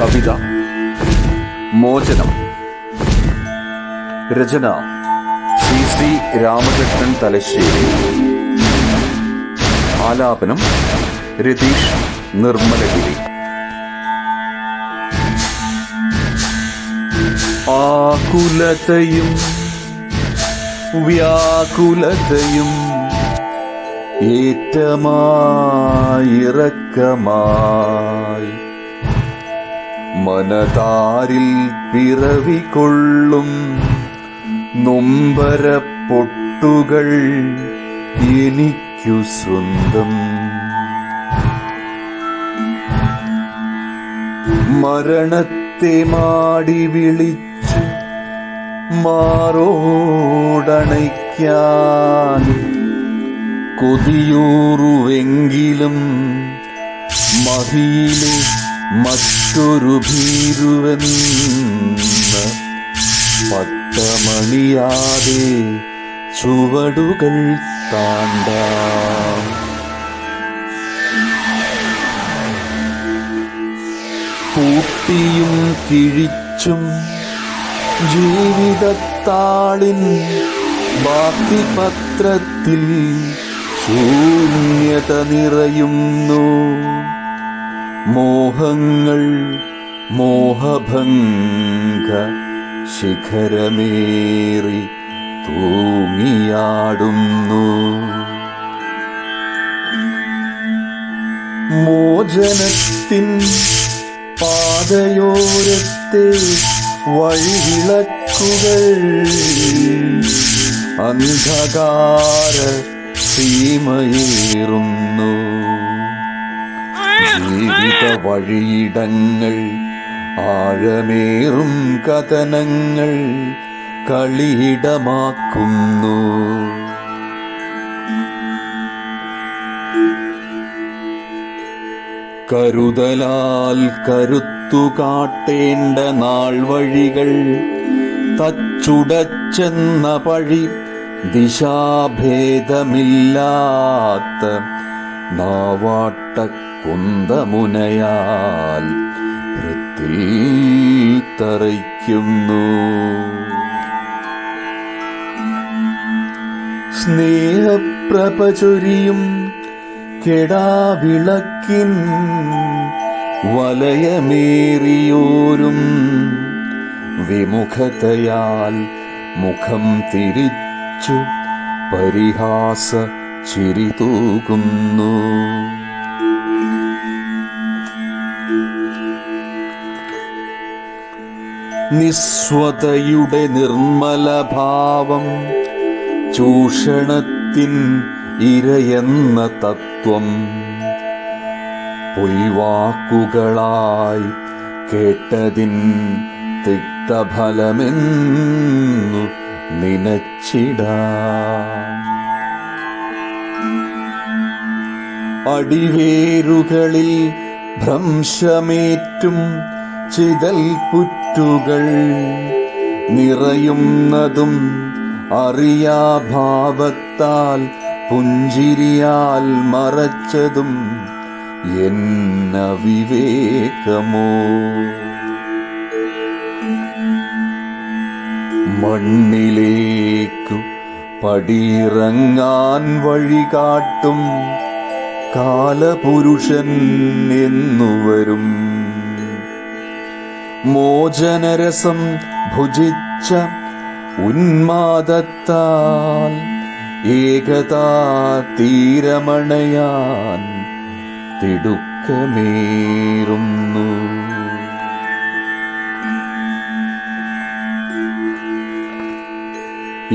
കവിത. മോചനം. രചന. ശ്രീ ശ്രീ രാമകൃഷ്ണൻ തലശ്ശേരി. ആലാപനം. രതീഷ് നിർമ്മലഗിരി. ആകുലതയും വ്യാകുലതയും ഏറ്റമായിറക്കമായി മനതാരിൽ പിറവി കൊള്ളും നൊമ്പര പൊട്ടുകൾ എനിക്കു സ്വന്തം. മരണത്തെ മാടി വിളിച്ചു മാറോടണയ്ക്കാൻ കൊതിയൂറുവെങ്കിലും മഹിയിലെ മറ്റൊരു ഭീരുവെന്ന പട്ടമണിയാതെ ചുവടുകൾ താണ്ടാം. പൂട്ടിയും കിഴിച്ചും ജീവിതത്താളിൻ ബാക്കി പത്രത്തിൽ ശൂന്യത നിറയുന്നു. മോഹങ്ങൾ മോഹഭംഗ ശിഖരമേറി തൂങ്ങിയാടുന്നു. മോചനത്തിൻ പാതയോരത്തെ വഴിവിളക്കുകൾ അന്ധകാര സീമയേറുന്നു. ജീവിത വഴിയിടങ്ങൾ ആഴമേറും കഥനങ്ങൾ കളിയിടമാക്കുന്നു. കരുതലാൽ കരുത്തു കാട്ടേണ്ട നാൾ വഴികൾ തച്ചുടച്ചെന്ന പഴി ദിശാഭേദമില്ലാത്ത നാവാട്ട കുന്തമുനയാൽ വൃത്തിൽ തറയ്ക്കുന്നു. സ്നേഹപ്രഭചൊരിയും കെടാവിളക്കിൻ വലയമേറിയോരും വിമുഖതയാൽ മുഖം തിരിച്ചു പരിഹാസ ചിരി തൂകുന്നു. നിസ്വതയുടെ നിർമ്മലഭാവം ചൂഷണത്തിൻ ഇരയെന്ന തത്വം പൊയ്വാക്കുകളായി കേട്ടതിൻ തിക്തഫലമെന്നു നിനച്ചിടാം. അടിവേരുകളിൽ ഭ്രംശമേറ്റും ചിതൽ പുറ്റുകൾ. നിറയുന്നതും അറിയാഭാവത്താൽ പുഞ്ചിരിയാൽ മറച്ചതും എന്ന വിവേകമോ? മണ്ണിലേക്കു പടിയിറങ്ങാൻ വഴി കാട്ടും കാലപുരുഷൻ എന്നുവരും മോചനരസം ഭുജിച്ച ഉന്മാദത്താൽ ഏകതാ തീരമണയാൻ തിടുക്കമേറുന്നു.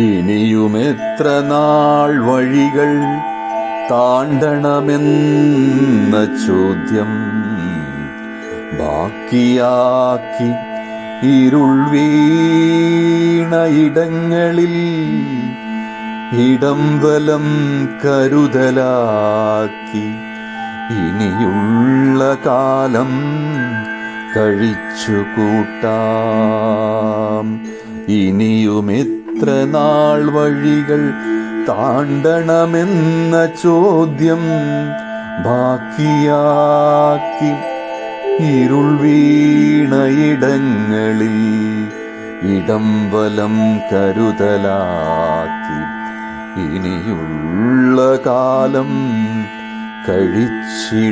ഇനിയുമെത്ര നാൾ വഴികൾ താണ്ടണമെന്ന ചോദ്യം ബാക്കിയാക്കി ഇരുൾ വീണയിടങ്ങളിൽ ഇടം വലം കരുതലാക്കി ഇനിയുള്ള കാലം കഴിച്ചു കൂട്ടാം. ഇനിയുമെത്ര നാൾ വഴികൾ താണ്ടണമെന്ന ചോദ്യം ബാക്കിയാക്കി ഇരുൾ വീണയിടങ്ങളിൽ ഇടം വലം കരുതലാക്കി. ഇനിയുള്ള കാലം കഴിച്ചിടാം.